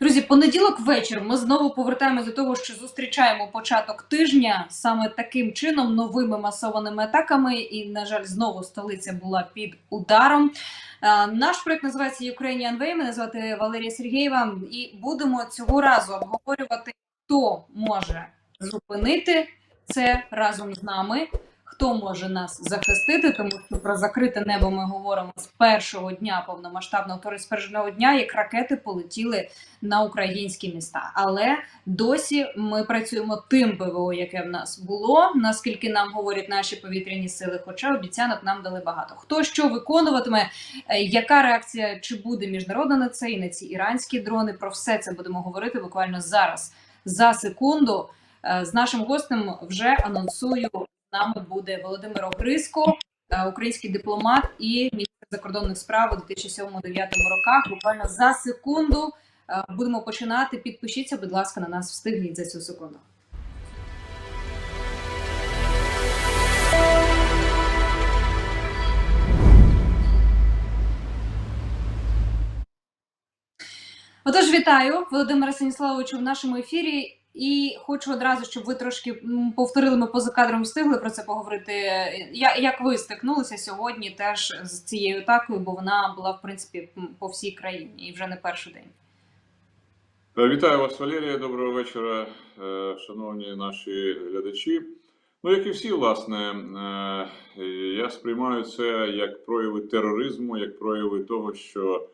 Друзі, понеділок вечір. Ми знову повертаємось до того, що зустрічаємо початок тижня саме таким чином, новими масованими атаками. І, на жаль, знову столиця була під ударом. Е, Наш проект називається Ukrainian Way. Мене звати Валерія Сергієва, і будемо цього разу обговорювати, хто може зупинити це разом з нами. Хто може нас захистити, тому що про закрите небо ми говоримо з першого дня повномасштабного вторгнення, з першого дня, як ракети полетіли на українські міста. Але досі ми працюємо тим ПВО, яке в нас було, наскільки нам говорять наші повітряні сили. Хоча обіцянок нам дали багато. Хто що виконуватиме, е, яка реакція чи буде міжнародна на це і на ці іранські дрони? Про все це будемо говорити буквально зараз за секунду. Е, З нашим гостем вже анонсую. Нами буде Володимир Огриско, е, український дипломат і міністр закордонних справ у 2007-2009 роках. Буквально за секунду е, будемо починати. Підпишіться, будь ласка, на нас встигніть за цю секунду. Отож, вітаю Володимира Станіславовичу в нашому ефірі. І хочу одразу, щоб ви трошки повторили, ми поза кадром встигли про це поговорити. Я, як ви стикнулися сьогодні теж з цією атакою, бо вона була в принципі по всій країні і вже не перший день. Е, Вітаю вас, Валерія. Доброго вечора, е, шановні наші глядачі. Ну, як і всі, власне, е, я сприймаю це як прояви тероризму, як прояви того, що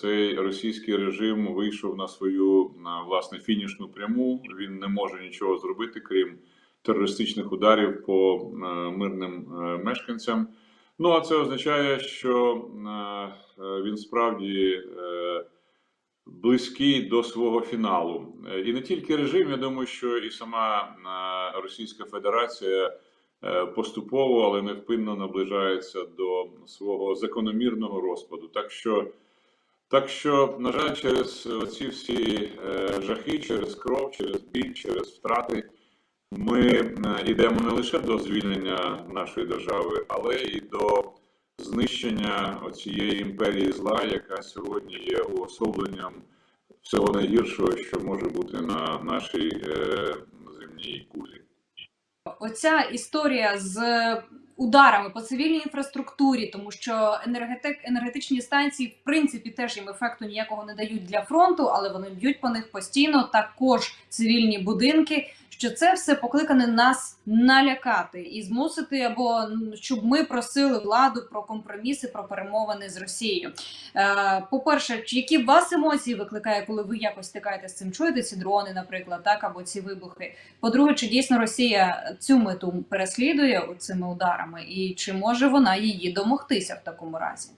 цей російський режим вийшов на свою на, власне фінішну пряму. Він не може нічого зробити, крім терористичних ударів по е, мирним е, мешканцям. Ну а це означає, що е, е, він справді. е, близький до свого фіналу. Е, І не тільки режим, я думаю, що і сама е, Російська Федерація е, поступово, але невпинно наближається до свого закономірного розпаду. Так що, так що, на жаль, через ці всі е, жахи, через кров, через біль, через втрати. Ми йдемо не лише до звільнення нашої держави, але і до знищення цієї імперії зла, яка сьогодні є уособленням всього найгіршого, що може бути на нашій е, земній кулі. Оця історія з ударами по цивільній інфраструктурі, тому що енергетик, енергетичні станції в принципі теж їм ефекту ніякого не дають для фронту, але вони б'ють по них постійно. Також цивільні будинки. Що це все покликане нас налякати і змусити, або щоб ми просили владу про компроміси, про перемовини з Росією. Е, по-перше, які в вас емоції викликає, коли ви якось стикаєте з цим? Чуєте ці дрони, наприклад, так або ці вибухи? По-друге, чи дійсно Росія цю мету переслідує цими ударами, і чи може вона її домогтися в такому разі?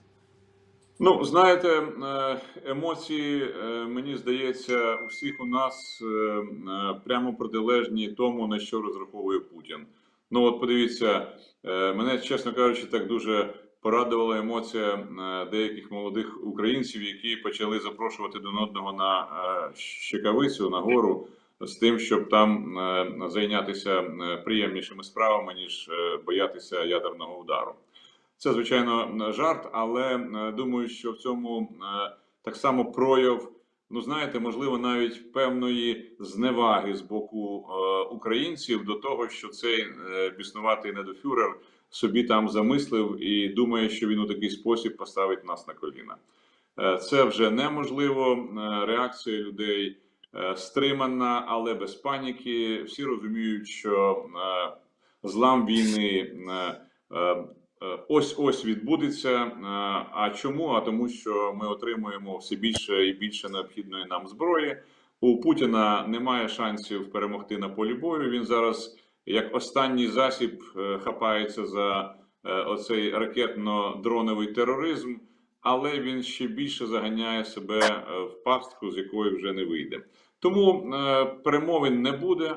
Ну, знаєте, е, емоції, е, мені здається, у всіх у нас е, прямо протилежні тому, на що розраховує Путін. Ну, от подивіться, мене, чесно кажучи, так дуже порадувала емоція деяких молодих українців, які почали запрошувати один одного на щекавицю, на гору, з тим, щоб там зайнятися приємнішими справами, ніж боятися ядерного удару. Це звичайно жарт, але е, думаю, що в цьому е, так само прояв, ну знаєте, можливо, навіть певної зневаги з боку е, українців до того, що цей біснуватий недофюрер собі там замислив і думає, що він у такий спосіб поставить нас на коліна. Це вже неможливо. Реакція людей стримана, але без паніки. Всі розуміють, що злам війни. Е, ось ось відбудеться. Е, А чому? А тому, що ми отримуємо все більше і більше необхідної нам зброї. У Путіна немає шансів перемогти на полі бою. Він зараз, як останній засіб, е, хапається за оцей ракетно-дроновий тероризм, але він ще більше заганяє себе в пастку, з якої вже не вийде. Тому перемовин не буде.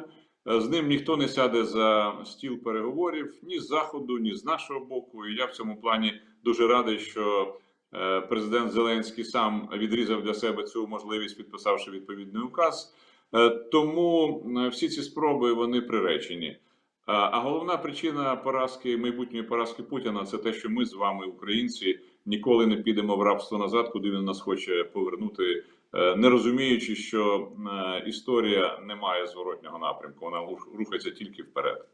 Е, З ним ніхто не сяде за стіл переговорів ні з заходу, ні з нашого боку. І я в цьому плані дуже радий, що е, президент Зеленський сам відрізав для себе цю можливість, підписавши відповідний указ. Е, Тому всі ці спроби вони приречені. А головна причина поразки майбутньої поразки Путіна це те, що ми з вами, українці, ніколи не підемо в рабство назад, куди він нас хоче повернути не розуміючи, що е, історія не має зворотнього напрямку, вона рухається тільки вперед.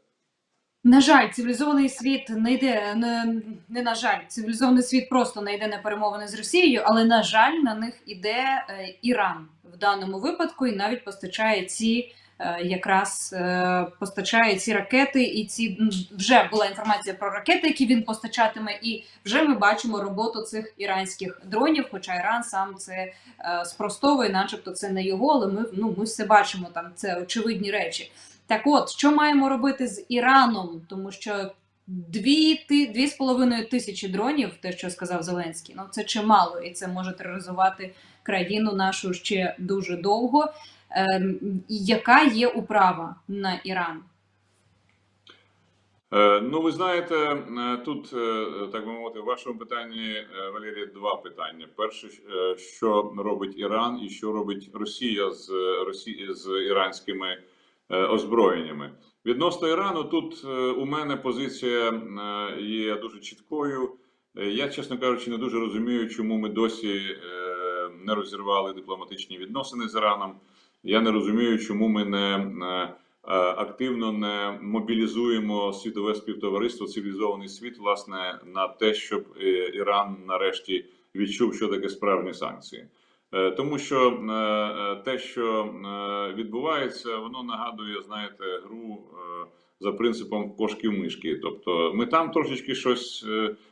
На жаль, цивілізований світ не йде не, не на жаль, цивілізований світ просто не йде на перемовини з Росією, але на жаль, на них іде е, Іран в даному випадку, і навіть постачає ці. Е, Якраз е, постачає ці ракети, і ці вже була інформація про ракети, які він постачатиме, і вже ми бачимо роботу цих іранських дронів. Хоча Іран сам це е, спростовує, начебто це не його, але ми ну ми все бачимо там. Це очевидні речі. Так от, що маємо робити з Іраном? Тому що дві, ти, дві з половиною тисячі дронів, те, що сказав Зеленський, ну це чимало, і це може тероризувати країну нашу ще дуже довго. Ем, яка є управа на Іран? Е, Ну, ви знаєте, е, тут, е, так би мовити, в вашому питанні, Валерія, два питання. Перше, що робить Іран і що робить Росія з, Росі... з іранськими озброєннями. Відносно Ірану, тут у мене позиція є дуже чіткою. Я, чесно кажучи, не дуже розумію, чому ми досі не розірвали дипломатичні відносини з Іраном. Я не розумію, чому ми не е, активно не мобілізуємо світове співтовариство, цивілізований світ, власне, на те, щоб е, Іран нарешті відчув, що таке справжні санкції. Е, Тому що те, що відбувається, воно нагадує, знаєте, гру за принципом кошки мишки. Тобто ми там трошечки щось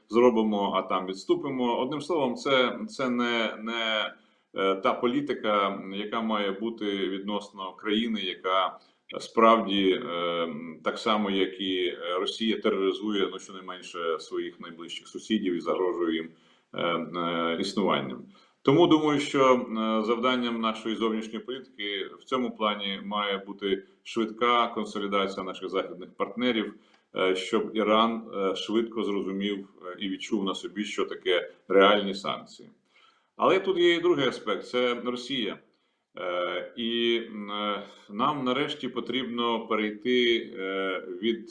зробимо, а там відступимо. Одним словом, це, це не, не та політика, яка має бути відносно країни, яка справді е, так само, як і Росія, тероризує ну щонайменше своїх найближчих сусідів і загрожує їм е, е, існуванням. Тому думаю, що е, завданням нашої зовнішньої політики в цьому плані має бути швидка консолідація наших західних партнерів, е, щоб Іран е, швидко зрозумів е, і відчув на собі, що таке реальні санкції. Але тут є і другий аспект це Росія. Е, І е, нам нарешті потрібно перейти е, від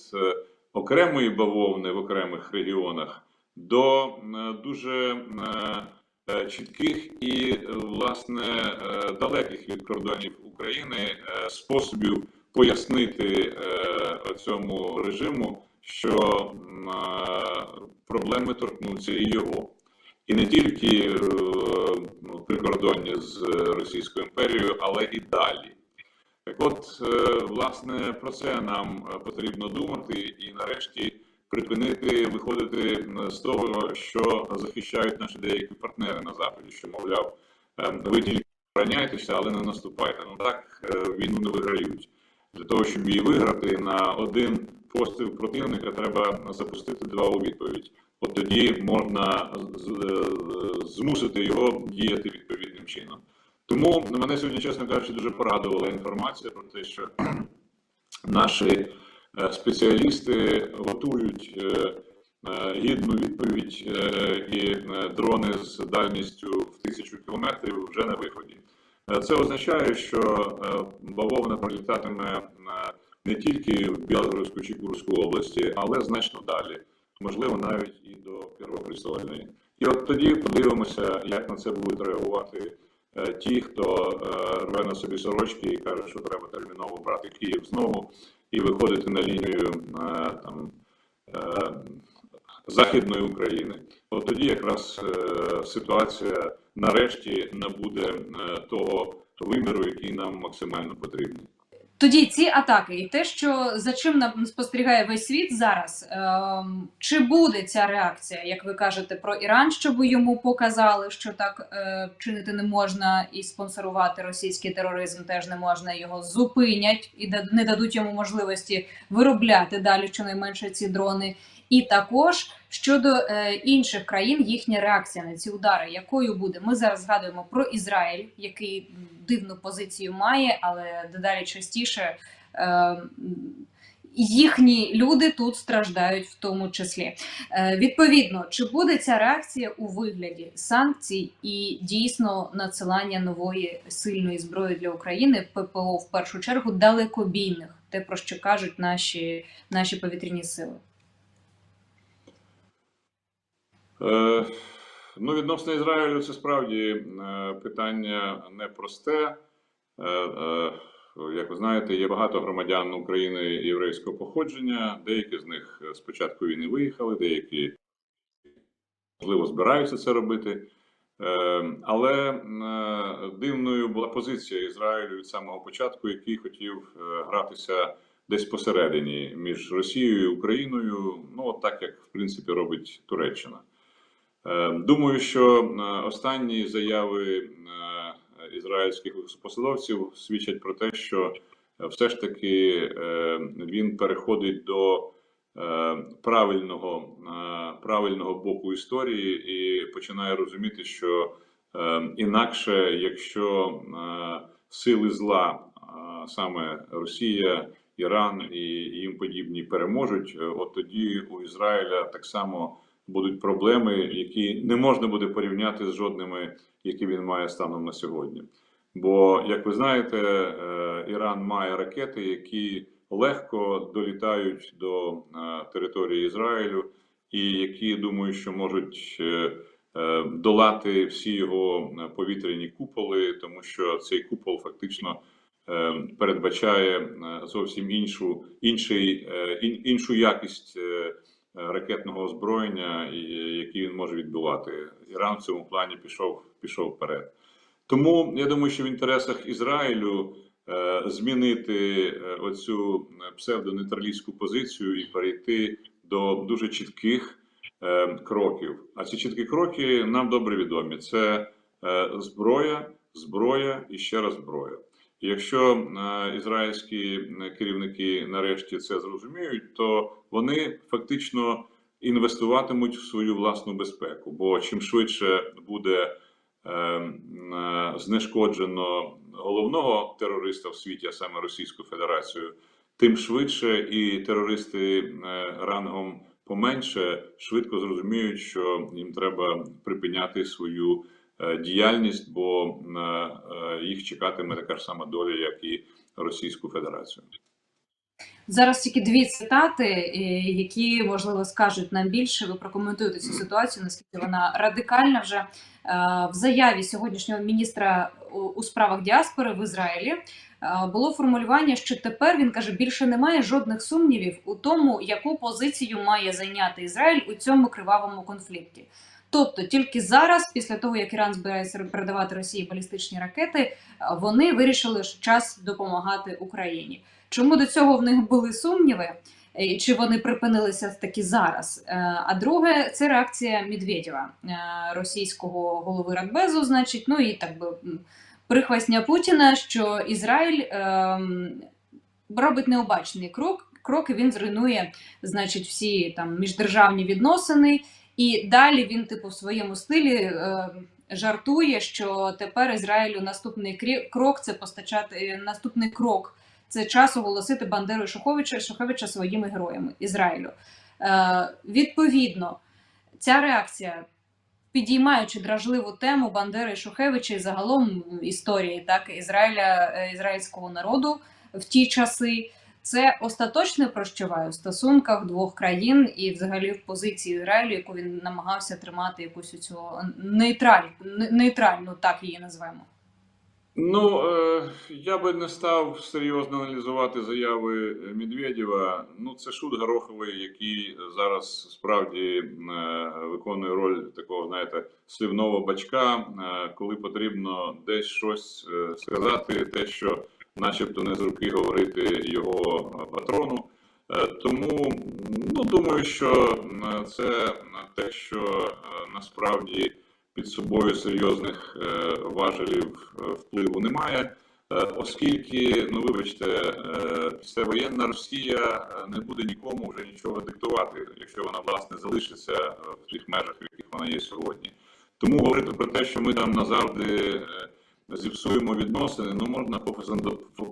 окремої бавовни в окремих регіонах до дуже чітких і власне далеких від кордонів України способів пояснити цьому режиму, що проблеми торкнуться і його. І не тільки е, ну, прикордонні з Російською імперією, але і далі. Так от, е, власне, про це нам е, потрібно думати і нарешті припинити виходити з того, що захищають наші деякі партнери на заході, що мовляв, е, ви тільки обороняйтеся, але не наступайте. Ну так війну не виграють. Для того, щоб її виграти на один постріл противника, треба запустити два у відповідь. От тоді можна е, змусити його діяти відповідним чином. Тому мене сьогодні, чесно кажучи, дуже порадувала інформація про те, що наші е, спеціалісти готують е, гідну відповідь, і дрони з дальністю в тисячу кілометрів вже на виході. Це означає, що бавовна пролітатиме е, не тільки в Білгородську чи Курську області, але значно далі, можливо, навіть і до Первопрестольної. І от тоді подивимося, як на це будуть реагувати е, ті, хто е, рве на собі сорочки і каже, що треба терміново брати Київ знову і виходити на лінію е, там. Західної України, от тоді якраз ситуація нарешті набуде того виміру, який нам максимально потрібний. Тоді ці атаки, і те, що за чим нам спостерігає весь світ зараз, ем, чи буде ця реакція, як ви кажете, про Іран, щоб йому показали, що так е, чинити не можна, і спонсорувати російський тероризм теж не можна, його зупинять і не дадуть йому можливості виробляти далі щонайменше ці дрони. І також щодо е, інших країн, їхня реакція на ці удари, якою буде? Ми зараз згадуємо про Ізраїль, який дивну позицію має, але дедалі частіше е, їхні люди тут страждають в тому числі. Е, відповідно, чи буде ця реакція у вигляді санкцій і дійсно надсилання нової сильної зброї для України ППО в першу чергу далекобійних, те про що кажуть наші, наші повітряні сили? Е, Ну, відносно Ізраїлю, це справді е, питання непросте. Е, е, Як ви знаєте, є багато громадян України єврейського походження. Деякі з них з початку війни виїхали, деякі можливо збираються це робити. Е, Але е, дивною була позиція Ізраїлю від самого початку, який хотів е, гратися десь посередині між Росією і Україною. Ну, от так як в принципі робить Туреччина. Е, Думаю, що е, останні заяви е, ізраїльських посадовців свідчать про те, що все ж таки він переходить до правильного, правильного боку історії і починає розуміти, що інакше, якщо сили зла, саме Росія, Іран і їм подібні переможуть, от тоді у Ізраїля так само будуть проблеми, які не можна буде порівняти з жодними, які він має станом на сьогодні. Бо, як ви знаєте, е, Іран має ракети, які легко долітають до е, території Ізраїлю, і які думаю, що можуть е, долати всі його повітряні куполи, тому що цей купол фактично передбачає зовсім іншу, інший, іншу якість. Ракетного озброєння, які він може відбивати. Іран в цьому плані пішов, пішов вперед. Тому я думаю, що в інтересах Ізраїлю е, змінити е, оцю псевдонейтралістську позицію і перейти до дуже чітких е, кроків. А ці чіткі кроки нам добре відомі: це зброя, зброя і ще раз зброя. Якщо е, ізраїльські керівники нарешті це зрозуміють, то вони фактично інвестуватимуть в свою власну безпеку. Бо чим швидше буде е, е, знешкоджено головного терориста в світі, а саме Російську Федерацію, тим швидше і терористи рангом поменше швидко зрозуміють, що їм треба припиняти свою діяльність, бо е, е, їх чекатиме така ж сама доля, як і Російську Федерацію. Зараз тільки дві цитати, е, які можливо скажуть нам більше. Ви прокоментуєте цю ситуацію, наскільки вона радикальна вже Е, в заяві сьогоднішнього міністра у- справах діаспори в Ізраїлі. е, Було формулювання, що тепер він каже, більше немає жодних сумнівів у тому, яку позицію має зайняти Ізраїль у цьому кривавому конфлікті. Тобто тільки зараз, після того як Іран збирається передавати Росії балістичні ракети, е, вони вирішили, що час допомагати Україні. Чому до цього в них були сумніви? Е, Чи вони припинилися таки зараз? Е, А друге, це реакція Медведєва, російського голови Радбезу, значить, ну і так би прихвастня Путіна, що Ізраїль ем, робить необачний крок. Крок і він зруйнує, значить, всі там міждержавні відносини. І далі він, типу, в своєму стилі е, жартує, що тепер Ізраїлю наступний крок це постачати е, наступний крок. Це час оголосити Бандеру Шуховича, Шухевича своїми героями Ізраїлю. Е, відповідно, ця реакція, підіймаючи дражливу тему Бандери Шухевича і загалом історії так, Ізраїля, е, ізраїльського народу в ті часи, це остаточне прощаває у стосунках двох країн і взагалі в позиції Ізраїлю, яку він намагався тримати якусь цю нейтраль, нейтральну, так її назвемо. Ну, е, я би не став серйозно аналізувати заяви Медведєва. Ну, це шут Гороховий, який зараз справді е, виконує роль такого, знаєте, сливного бачка, е, коли потрібно десь щось сказати, те, що начебто не з руки говорити його патрону. Е, Тому ну, думаю, що е, це те, що е, насправді під собою серйозних е, важелів е, впливу немає, е, оскільки, ну вибачте, е, післявоєнна Росія е, не буде нікому вже нічого диктувати, якщо вона власне залишиться е, в тих межах, в яких вона є сьогодні. Тому говорити про те, що ми там назавжди е, зіпсуємо відносини, ну можна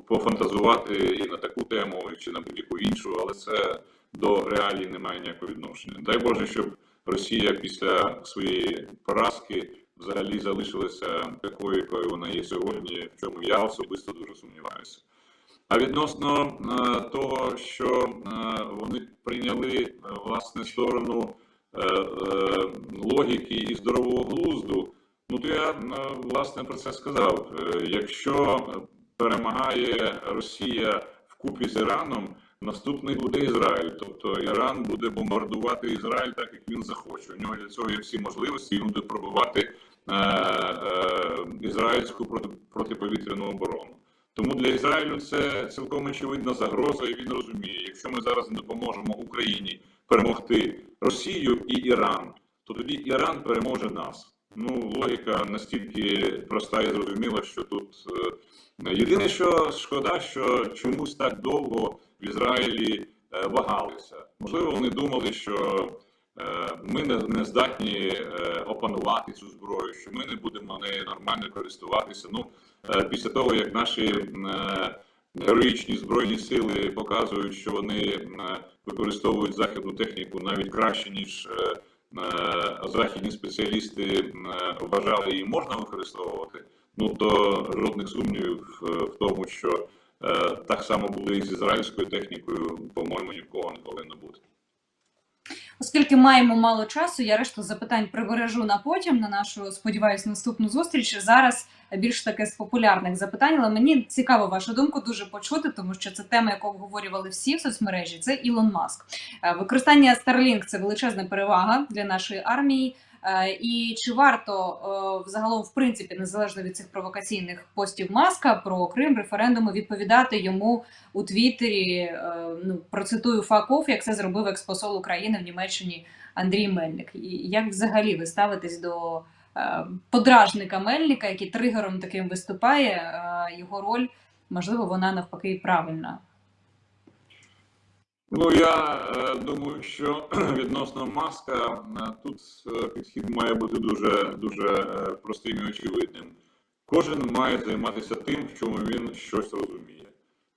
пофантазувати і на таку тему, чи на будь-яку іншу, але це до реалій не має ніякого відношення. Дай Боже, щоб Росія після своєї поразки взагалі залишилася такою, якою вона є сьогодні, в чому я особисто дуже сумніваюся. А відносно е, того, що е, вони прийняли е, власне сторону логіки і здорового глузду, ну то я е, власне про це сказав. Е, Якщо перемагає Росія вкупі з Іраном, наступний буде Ізраїль. Тобто Іран буде бомбардувати Ізраїль так, як він захоче. У нього для цього є всі можливості, він буде пробувати е, е, ізраїльську проти, протиповітряну оборону. Тому для Ізраїлю це цілком очевидна загроза, і він розуміє, якщо ми зараз не допоможемо Україні перемогти Росію і Іран, то тоді Іран переможе нас. Ну, логіка настільки проста і зрозуміла, що тут е, єдине, що шкода, що чомусь так довго в Ізраїлі е, вагалися. Можливо, вони думали, що е, ми не, здатні опанувати цю зброю, що ми не будемо нею нормально користуватися. Ну, після того, як наші героїчні збройні сили показують, що вони використовують західну техніку навіть краще, ніж західні спеціалісти е, вважали її можна використовувати, ну то жодних сумнівів е, в тому, що е, так само буде і з ізраїльською технікою, по-моєму, нікого не повинно бути. Оскільки маємо мало часу, я решту запитань прибережу на потім на нашу, сподіваюсь, наступну зустріч. Зараз більш таке з популярних запитань, але мені цікаво вашу думку дуже почути, тому що це тема, яку обговорювали всі в соцмережі. Це Ілон Маск. Е, Використання Starlink – це величезна перевага для нашої армії. Е, І чи варто е, взагалом, в принципі, незалежно від цих провокаційних постів Маска про Крим, референдуми, відповідати йому у Твіттері? е, Ну процитую факов, як це зробив експосол України в Німеччині Андрій Мельник. І як взагалі ви ставитесь до подражника Мельника, який тригером таким виступає? Його роль можливо вона навпаки правильна. Ну я е, думаю, що відносно маска е, тут е, підхід має бути дуже дуже простим і очевидним. Кожен має займатися тим, в чому він щось розуміє.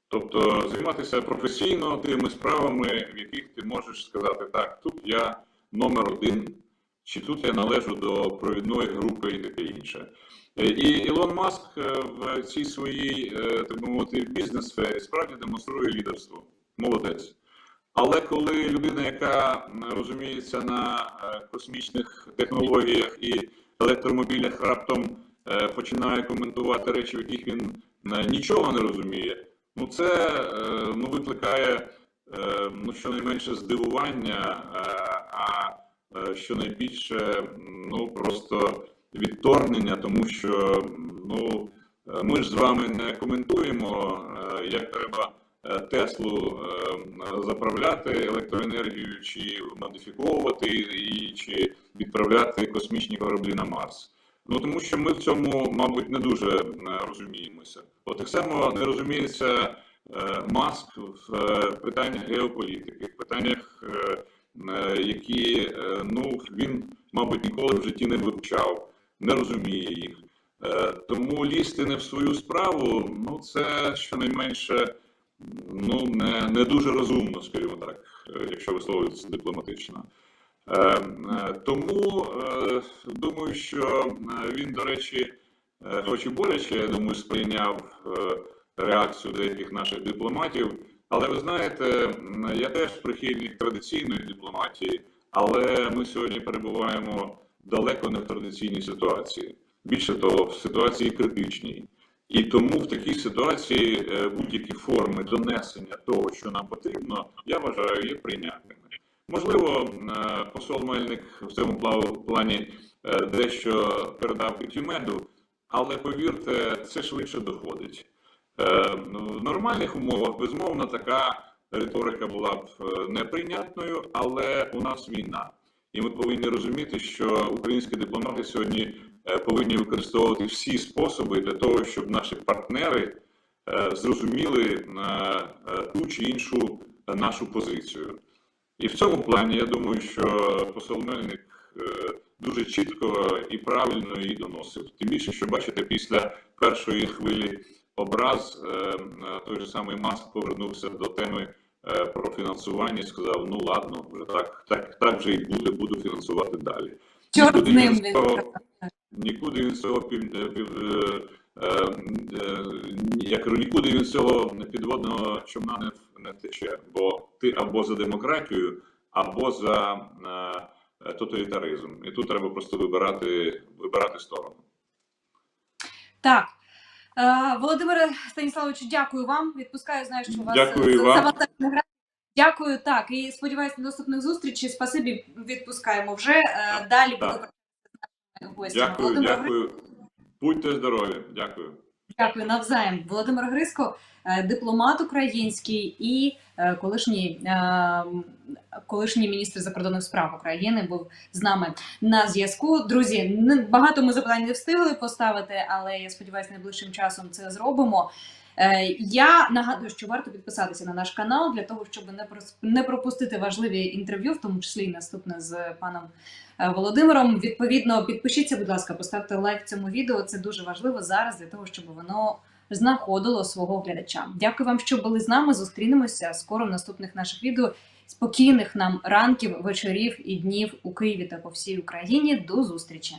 Тобто займатися професійно тими справами, в яких ти можеш сказати, так, тут я номер один, чи тут я належу до провідної групи і таке інше. І Ілон Маск в цій своїй, так би мовити, бізнес-сфері справді демонструє лідерство. Молодець. Але коли людина, яка розуміється на е, космічних технологіях і електромобілях, раптом е, починає коментувати речі, в яких він е, нічого не розуміє, ну це ну, викликає ну, щонайменше здивування, а щонайбільше ну, просто відторгнення, тому що ну, ми ж з вами не коментуємо, як треба. Е, Теслу е, заправляти електроенергію, чи модифіковувати її, чи відправляти космічні кораблі на Марс. Ну тому що ми в цьому, мабуть, не дуже е, розуміємося. От так само не розуміється Маск в питаннях геополітики, в питаннях, які ну він, мабуть, ніколи в житті не вивчав, не розуміє їх. Тому лізти не в свою справу, ну це щонайменше ну, не, не дуже розумно, скажімо так, е, якщо висловлюватися дипломатично. Е, е, Тому думаю, що він, до речі, хоч і боляче, я думаю, сприйняв реакцію деяких наших дипломатів. Але ви знаєте, я теж прихильник традиційної дипломатії, але ми сьогодні перебуваємо далеко не в традиційній ситуації. Більше того, в ситуації критичній. І тому в такій ситуації е, будь-які форми донесення того, що нам потрібно, я вважаю, є прийнятними. Можливо, е, посол Мельник в цьому плані е, дещо передав Китюмеду, але повірте, це швидше доходить. Ну, В нормальних умовах, безумовно, така риторика була б неприйнятною, але у нас війна. І ми повинні розуміти, що українські дипломати сьогодні повинні використовувати всі способи для того, щоб наші партнери е, зрозуміли е, е, ту чи іншу е, нашу позицію. І в цьому плані я думаю, що посол Мельник е, дуже чітко і правильно її доносив. Тим більше, що бачите, після першої хвилі образ е, е, той же самий Маск повернувся до теми е, про фінансування і сказав: ну ладно, вже так, так, так вже і буде, буду фінансувати далі. Чорт з ним він Нікуди він цього е, е, е, я кажу, нікуди він цього підводного човна не, не тече, бо ти або за демократію, або за тоталітаризм. І тут треба просто вибирати, вибирати сторону. Так. Володимире Станіславовичу, дякую вам. Відпускаю, знаю, що у вас Дякую вам. Дякую, так. І сподіваюся, на наступних зустрічей. Спасибі, відпускаємо вже. Е, Далі буду Так. працювати з. Дякую, Володимир дякую. Будьте здорові. Дякую. Дякую навзаєм. Володимир Гриско, е, дипломат український і е, колишній, колишній міністр закордонних справ України був з нами на зв'язку. Друзі, багато ми запитань не встигли поставити, але я сподіваюся, найближчим часом це зробимо. Е, Я нагадую, що варто підписатися на наш канал для того, щоб не пропустити важливі інтерв'ю, в тому числі і наступне з паном е, Володимиром. Відповідно, підпишіться, будь ласка, поставте лайк цьому відео. Це дуже важливо зараз для того, щоб воно знаходило свого глядача. Дякую вам, що були з нами. Зустрінемося скоро в наступних наших відео. Спокійних нам ранків, вечорів і днів у Києві та по всій Україні. До зустрічі!